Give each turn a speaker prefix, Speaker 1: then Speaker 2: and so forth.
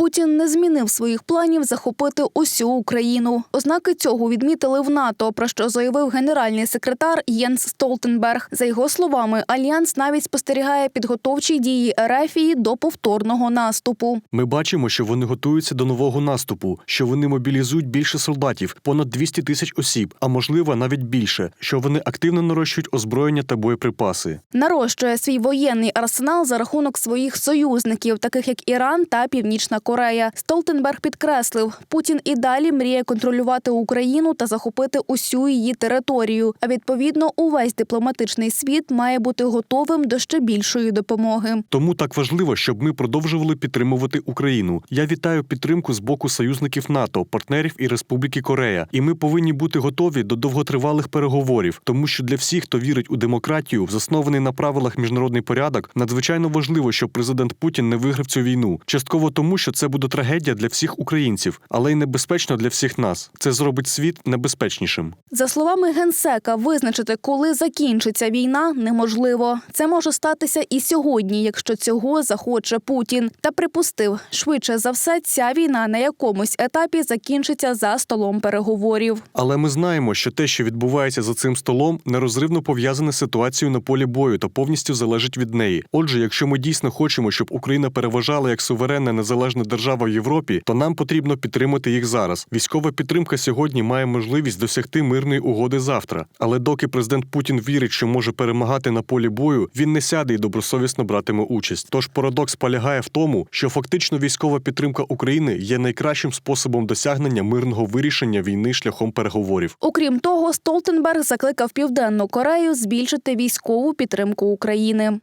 Speaker 1: Путін не змінив своїх планів захопити усю Україну. Ознаки цього відмітили в НАТО, про що заявив генеральний секретар Єнс Столтенберг. За його словами, альянс навіть спостерігає підготовчі дії Ерефії до повторного наступу.
Speaker 2: Ми бачимо, що вони готуються до нового наступу, що вони мобілізують більше солдатів, понад 200 тисяч осіб, а можливо навіть більше, що вони активно нарощують озброєння та боєприпаси.
Speaker 1: Нарощує свій воєнний арсенал за рахунок своїх союзників, таких як Іран та Північна Корея. Столтенберг підкреслив, Путін і далі мріє контролювати Україну та захопити усю її територію. А відповідно, увесь дипломатичний світ має бути готовим до ще більшої допомоги.
Speaker 2: Тому так важливо, щоб ми продовжували підтримувати Україну. Я вітаю підтримку з боку союзників НАТО, партнерів і Республіки Корея. І ми повинні бути готові до довготривалих переговорів, тому що для всіх, хто вірить у демократію, заснований на правилах міжнародний порядок, надзвичайно важливо, щоб президент Путін не виграв цю війну. Частково тому, що це буде трагедія для всіх українців, але й небезпечно для всіх нас. Це зробить світ небезпечнішим.
Speaker 1: За словами генсека, визначити, коли закінчиться війна, неможливо. Це може статися і сьогодні, якщо цього захоче Путін. Та припустив, швидше за все, ця війна на якомусь етапі закінчиться за столом переговорів.
Speaker 2: Але ми знаємо, що те, що відбувається за цим столом, нерозривно пов'язане з ситуацією на полі бою та повністю залежить від неї. Отже, якщо ми дійсно хочемо, щоб Україна переважала як суверенна незалежна держава в Європі, то нам потрібно підтримати їх зараз. Військова підтримка сьогодні має можливість досягти мирної угоди завтра. Але доки президент Путін вірить, що може перемагати на полі бою, він не сяде і добросовісно братиме участь. Тож парадокс полягає в тому, що фактично військова підтримка України є найкращим способом досягнення мирного вирішення війни шляхом переговорів.
Speaker 1: Окрім того, Столтенберг закликав Південну Корею збільшити військову підтримку України.